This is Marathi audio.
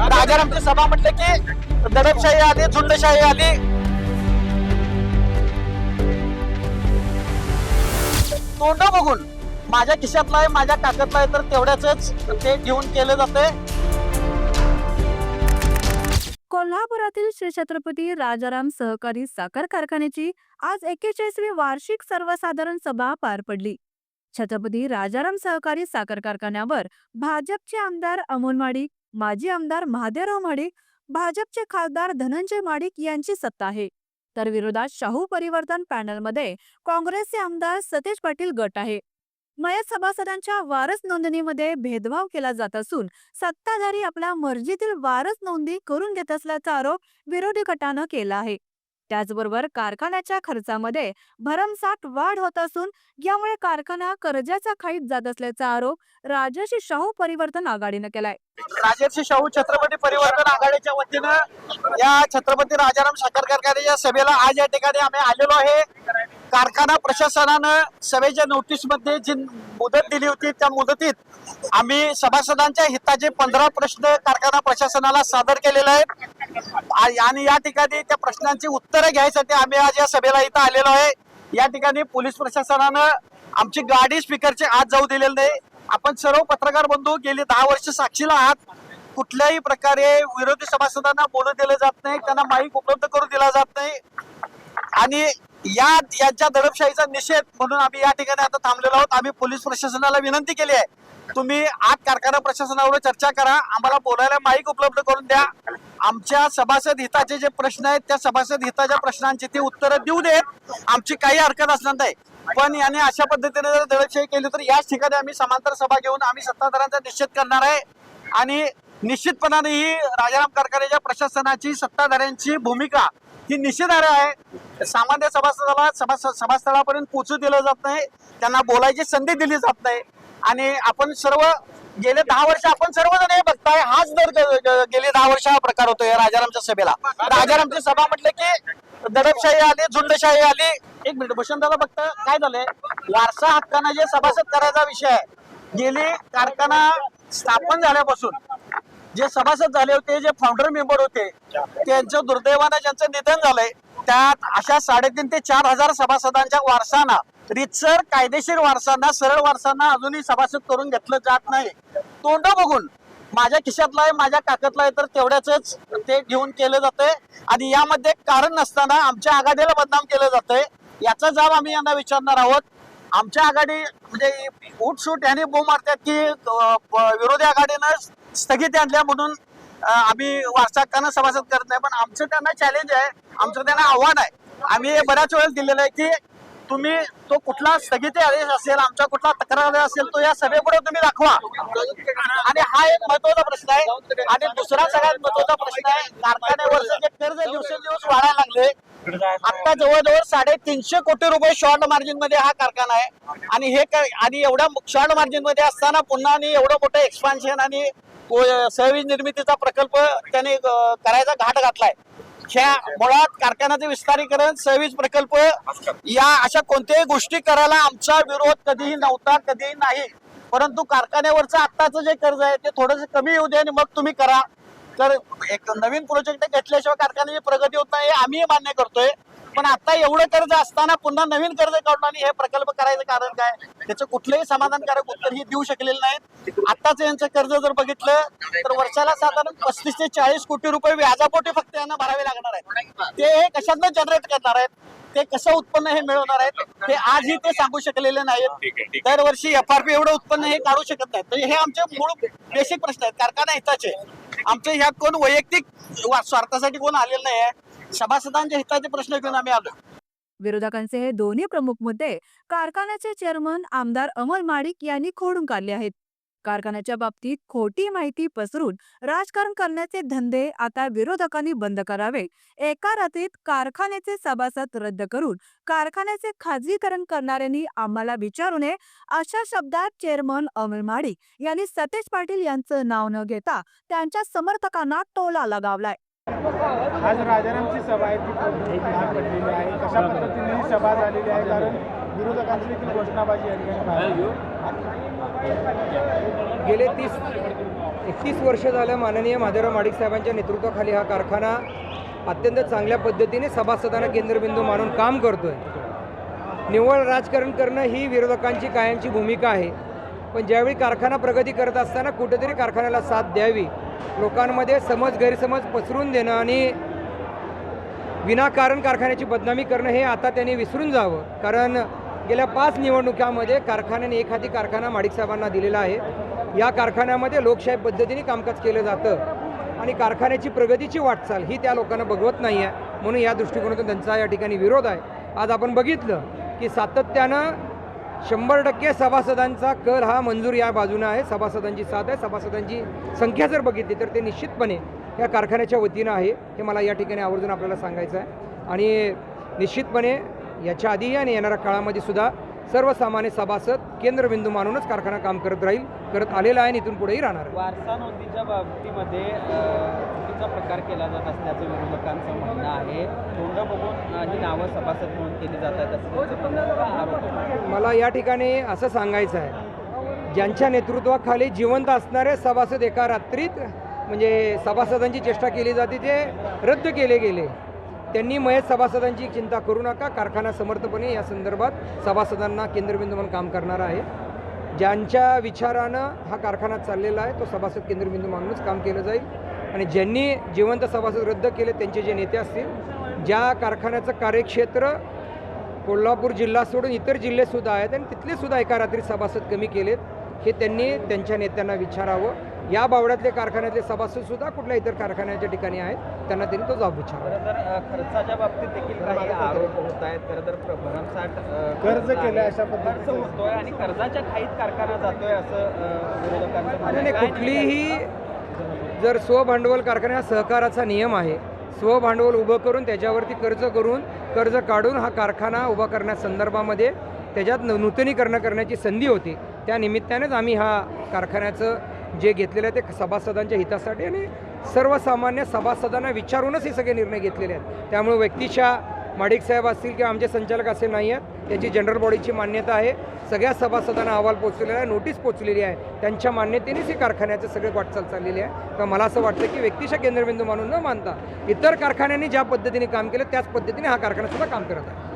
राजारामची सभा म्हटलं की दडपशाही आली झुंडशाही आली. तोंड बघून माझ्या खिशातला आहे माझ्या काकातला आहे तर तेवढ्याच ते घेऊन केलं जाते कोल्हापुरातील श्री छत्रपती राजाराम सहकारी साखर कारखान्याची आज एक्केचाळीसवी वार्षिक सर्वसाधारण सभा पार पडली. छत्रपती राजाराम सहकारी साखर कारखान्यावर भाजपचे आमदार अमोल माडिक माजी आमदार महादेवराव माडिक भाजपचे खासदार धनंजय माडिक यांची सत्ता आहे. तर विरोधात शाहू परिवर्तन पॅनलमध्ये काँग्रेसचे आमदार सतेज पाटील गट आहे. मयत सभासदांच्या वारस नोंदणीमध्ये भेदभाव केला जात असून सत्ताधारी आपल्या मर्जीतील वारस नोंदी करून घेत असल्याचा आरोप विरोधी गटानं केला आहे. त्याचबरोबर कारखान्याच्या खर्चामध्ये भरमसाठ वाढ होत असून यामुळे कारखाना कर्जाच्या खाईत जात असल्याचा आरोप राजर्षी शाहू परिवर्तन आघाडीनं केलाय. राजर्षी शाहू छत्रपती परिवर्तन आघाडीच्या वतीनं या छत्रपती राजाराम साखर कारखान्याच्या सभेला आज या ठिकाणी आम्ही आलेलो आहे. कारखाना प्रशासनानं सभेच्या नोटीसमध्ये जी मुदत दिली होती त्या मुदतीत आम्ही सभासदांच्या हिताचे पंधरा प्रश्न कारखाना प्रशासनाला सादर केलेले आहेत. आणि या ठिकाणी त्या प्रश्नांची उत्तरं घ्यायसाठी आम्ही आज या सभेला इथं आलेलो आहे. या ठिकाणी पोलीस प्रशासनानं आमची गाडी स्पीकरचे आज जाऊ दिलेली नाही. आपण सर्व पत्रकार बंधू गेली दहा वर्ष साक्षीला आहात. कुठल्याही प्रकारे विरोधी सभासदांना बोलू दिलं जात नाही त्यांना माईक उपलब्ध करून दिला जात नाही. आणि या यांच्या दडपशाहीचा निषेध म्हणून आम्ही या ठिकाणी आता थांबलेलो आहोत. आम्ही पोलीस प्रशासनाला विनंती केली आहे. तुम्ही आत कारखाना प्रशासनावर चर्चा करा. आम्हाला बोलायला माईक उपलब्ध करून द्या. आमच्या सभासद हिताचे जे प्रश्न आहेत त्या सभासद हिताच्या प्रश्नांची ती उत्तरं देऊ देत आमची काही हरकत असणार नाही. पण याने अशा पद्धतीने जर दडपशाही केली तर याच ठिकाणी आम्ही समांतर सभा घेऊन आम्ही सत्ताधाऱ्यांचा निषेध करणार आहे. आणि निश्चितपणाने ही राजाराम कारखान्याच्या प्रशासनाची सत्ताधाऱ्यांची भूमिका ही निषेधार्ह आहे. सामान्य सभासदाला सभा सभास्थळापर्यंत पोचू दिलं जात नाही. त्यांना बोलायची संधी दिली जात नाही. आणि आपण सर्व गेले दहा वर्ष आपण सर्वजण हे बघताय. हाच दर गेले दहा वर्ष हा प्रकार होतोय राजारामच्या सभेला. राजारामची सभा म्हटलं की दडपशाही आली झुंडशाही आली. एक मिनिट भूषणदाला फक्त काय झालंय? वारसा हक्कानं जे सभासद करायचा विषय आहे गेली कारखाना स्थापन झाल्यापासून जे सभासद झाले होते जे फाउंडर मेंबर होते त्यांचं दुर्दैवानं ज्यांचं निधन झालंय त्यात अशा साडेतीन ते चार हजार सभासदांच्या वारसांना रितसर कायदेशीर वारसांना सरळ वारसांना अजूनही सभासद करून घेतलं जात नाही. तोंड बघून माझ्या खिशातला आहे माझ्या काकातला आहे तर तेवढ्याच ते घेऊन केलं जातंय. आणि यामध्ये कारण नसताना आमच्या आघाडीला बदनाम केलं जातंय. याचा जाब आम्ही यांना विचारणार आहोत. आमच्या आघाडी म्हणजे उठसूट यांनी बो मारतात की विरोधी आघाडीनं स्थगिती आणल्या म्हणून आम्ही वारसाहक्कानं सभासद करत नाही पण आमचं त्यांना चॅलेंज आहे आमचं त्यांना आव्हान आहे. आम्ही हे बऱ्याच वेळेस दिलेलं आहे की तुम्ही तो कुठला स्थगिती आदेश असेल आमचा कुठला तक्रार असेल तो या सभेपुढे तुम्ही दाखवा. आणि हा एक महत्त्वाचा प्रश्न आहे. आणि दुसरा सगळ्यात महत्त्वाचा प्रश्न आहे कारखान्यावरचे जे कर्ज दिवसेंदिवस वाढायला लागले आता जवळजवळ साडेतीनशे कोटी रुपये शॉर्ट मार्जिनमध्ये हा कारखाना आहे. आणि हे काय आणि एवढ्या शॉर्ट मार्जिनमध्ये असताना पुन्हा आणि एवढं मोठं एक्सपान्शन आणि सहवीज निर्मितीचा प्रकल्प त्याने करायचा घाट घातलाय. ह्या मुळात कारखान्याचे विस्तारीकरण सहवीज प्रकल्प या अशा कोणत्याही गोष्टी करायला आमचा विरोध कधीही नव्हता कधीही नाही. परंतु कारखान्यावरचं आत्ताचं जे कर्ज आहे ते थोडंसं कमी येऊ दे आणि मग तुम्ही करा. तर एक नवीन प्रोजेक्ट घेतल्याशिवाय कारखान्याची प्रगती होत नाही हे आम्ही मान्य करतोय. पण आता एवढं कर्ज असताना पुन्हा नवीन कर्ज काढून आणि हे प्रकल्प करायचं कारण काय? त्याचं कुठलंही समाधानकारक उत्तर ही देऊ शकलेलं नाही आताच यांचं कर्ज जर बघितलं तर वर्षाला साधारण पस्तीस ते चाळीस कोटी रुपये व्याजापोटी फक्त यांना भरावे लागणार आहेत. ते हे कशातनं जनरेट करणार आहेत? ते कसं उत्पन्न हे मिळवणार आहेत? हे आजही ते सांगू शकलेले नाहीत. दरवर्षी एफ आर पी एवढं उत्पन्न हे काढू शकत नाहीत. तर हे आमचे मूळ बेसिक प्रश्न आहेत. कारखाना हिताचे. आमच्या ह्यात कोण वैयक्तिक स्वार्थासाठी कोण आलेलं नाही आहे सभासदांच्या हिताचे प्रश्न घेऊन आम्ही आलो विरोधकांचे हे दोन्ही प्रमुख मुद्दे कारखान्याचे चेअरमन आमदार अमल माडिक यांनी खोडून काढले आहेत. कारखान्याच्या बाबतीत खोटी माहिती पसरून राजकारण करण्याचे धंदे आता विरोधकांनी बंद करावे. एका रात्रीत कारखान्याचे सभासद रद्द करून कारखान्याचे खाजगीकरण करणाऱ्यांनी आम्हाला विचारू नये अशा शब्दात चेअरमन अमल माडिक यांनी सतेज पाटील यांचं नाव न घेता त्यांच्या समर्थकांना टोला लगावलाय. आज राजारामची सभा आहे ती पार पडलेली आहे. कशा पद्धतीने ही सभा झालेली आहे? कारण विरोधकांची देखील घोषणाबाजी या ठिकाणी गेले तीस एकतीस वर्ष झालं माननीय माधवराव माडिक साहेबांच्या नेतृत्वाखाली हा कारखाना अत्यंत चांगल्या पद्धतीने सभासदांना केंद्रबिंदू मानून काम करतोय. निव्वळ राजकारण करणं ही विरोधकांची कायमची भूमिका आहे. पण ज्यावेळी कारखाना प्रगती करत असताना कुठेतरी कारखान्याला साथ द्यावी लोकांमध्ये समज गैरसमज पसरून देणं आणि विनाकारण कारखान्याची बदनामी करणं हे आता त्यांनी विसरून जावं. कारण गेल्या पाच निवडणुकामध्ये कारखान्याने एखादी कारखाना माडिक साहेबांना दिलेला आहे. या कारखान्यामध्ये लोकशाही पद्धतीने कामकाज केलं जातं आणि कारखान्याची प्रगतीची वाटचाल ही त्या लोकांना बघवत नाही आहे म्हणून या दृष्टिकोनातून त्यांचा या ठिकाणी विरोध आहे. आज आपण बघितलं की सातत्यानं शंभर टक्के सभासदांचा कल हा मंजूर या बाजूनं आहे. सभासदांची साथ आहे. सभासदांची संख्या जर बघितली तर ते निश्चितपणे या कारखान्याच्या वतीनं आहे. हे मला या ठिकाणी आवर्जून आपल्याला सांगायचं आहे. आणि निश्चितपणे याच्या आधीही आणि येणाऱ्या काळामध्ये सुद्धा सर्वसामान्य सभासद केंद्रबिंदू मानूनच कारखाना काम करत राहील. करत आलेला आहे आणि इथून पुढेही राहणार आहे. वारसा नोंदीच्या बाबतीमध्ये चुकीचा प्रकार केला जात असल्याचं विरोधकांचं म्हणणं आहे. तोंड बघून ही नावं सभासद म्हणून केली जात आहेत. मला या ठिकाणी असं सांगायचं आहे. ज्यांच्या नेतृत्वाखाली जिवंत असणारे सभासद एका रात्रीत म्हणजे सभासदांची चेष्टा केली जाते ते रद्द केले गेले. त्यांनी मयत सभासदांची चिंता करू नका. कारखाना समर्थपणे या संदर्भात सभासदांना केंद्रबिंदू म्हणून काम करणार आहे. ज्यांच्या विचारानं हा कारखाना चाललेला आहे तो सभासद केंद्रबिंदू मानूनच काम केलं जाईल. आणि ज्यांनी जिवंत सभासद रद्द केले त्यांचे जे नेते असतील ज्या कारखान्याचं कार्यक्षेत्र कोल्हापूर जिल्हा सोडून इतर जिल्हेसुद्धा आहेत आणि तिथले सुद्धा एका रात्री सभासद कमी केलेत. हे त्यांनी त्यांच्या नेत्यांना विचारावं या बावड्यातले कारखान्यातले सभासदसुद्धा कुठल्या इतर कारखान्याच्या ठिकाणी आहेत त्यांना त्यांनी तो खरं तर अ, खर्चाच्या बाबतीत देखील काही आरोप होत आहेत खरं तर प्र- भरमसाठ अ, कर्ज. केलंय अशा खर्च. होतोय आणि कर्जाच्या खाईत कारखाना जातोय असं अ, विरोधकांचं म्हणणं आणि आहे. नाही, काय कुठलीही जर स्वभांडवल कारखाना हा सहकाराचा नियम आहे स्वभांडवल उभं करून त्याच्यावरती कर्ज करून कर्ज काढून हा कारखाना उभा करण्यासंदर्भामध्ये त्याच्यात न- नूतनीकरण करण्याची संधी होती त्या निमित्तानेच आम्ही हा कारखान्याचं जे घेतलेलं आहे ते सभासदांच्या हितासाठी आणि सर्वसामान्य सभासदांना विचारूनच हे सगळे निर्णय घेतलेले आहेत. त्यामुळे व्यक्तिशा माडिक साहेब असतील किंवा आमचे संचालक असे नाही आहेत याची जनरल बॉडीची मान्यता आहे. सगळ्या सभासदांना अहवाल पोचलेला आहे नोटीस पोचलेली आहे. त्यांच्या मान्यतेनेच हे कारखान्याचं सगळे वाटचाल चाललेली आहे. तर मला असं वाटतं की व्यक्तिशा केंद्रबिंदू मानून न मानता इतर कारखान्यांनी ज्या पद्धतीने काम केलं त्याच पद्धतीने हा कारखानासुद्धा काम करत आहे.